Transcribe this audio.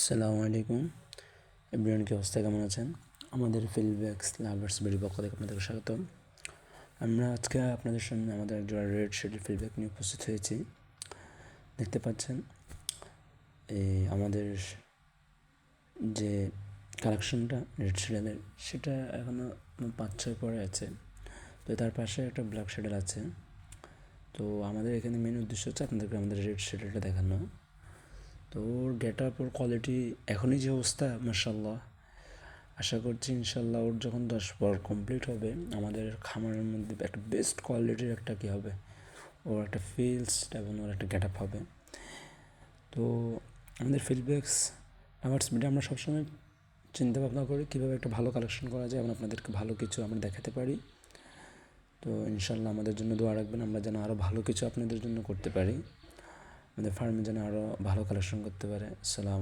আসসালামু আলাইকুম। এভরিওয়ান, কি অবস্থা? কেমন আছেন? আমাদের ফিলব্যাক্স লাভার্স বেরি পক্ষ থেকে আপনাদেরকে স্বাগত আমরা আজকে আপনাদের সামনে আমাদের একজোড়া রেড শেডের ফিডব্যাক নিয়ে উপস্থিত হয়েছি। দেখতে পাচ্ছেন, এই আমাদের যে কালেকশনটা রেড শেডেলের সেটা এখনও পাঁচ ছয় পরে আছে। তো তার পাশে একটা ব্ল্যাক শেডেল আছে। তো আমাদের এখানে মেন উদ্দেশ্য হচ্ছে আপনাদেরকে আমাদের রেড শেডেলটা দেখানো। তো ওর গেট আপ ওর কোয়ালিটি এখনই যে অবস্থা মার্শাল্লাহ আশা করছি ইনশাল্লাহ ওর যখন দশ বার কমপ্লিট হবে, আমাদের খামারের মধ্যে একটা বেস্ট কোয়ালিটির একটা কী হবে? ওর একটা ফিলস এবং ওর একটা গেট আপ হবে। তো আমাদের ফিডব্যাকস আওয়ার্স মিডিয়া আমরা সবসময় চিন্তা ভাবনা করি কীভাবে একটা ভালো কালেকশন করা যায় এবং আপনাদেরকে ভালো কিছু আমরা দেখাতে পারি। তো ইনশাল্লাহ আমাদের জন্য দোয়া রাখবেন, আমরা যেন আরও ভালো কিছু আপনাদের জন্য করতে পারি। আমাদের ফার্মে যেন আরও ভালো কালেকশন করতে পারে। সালাম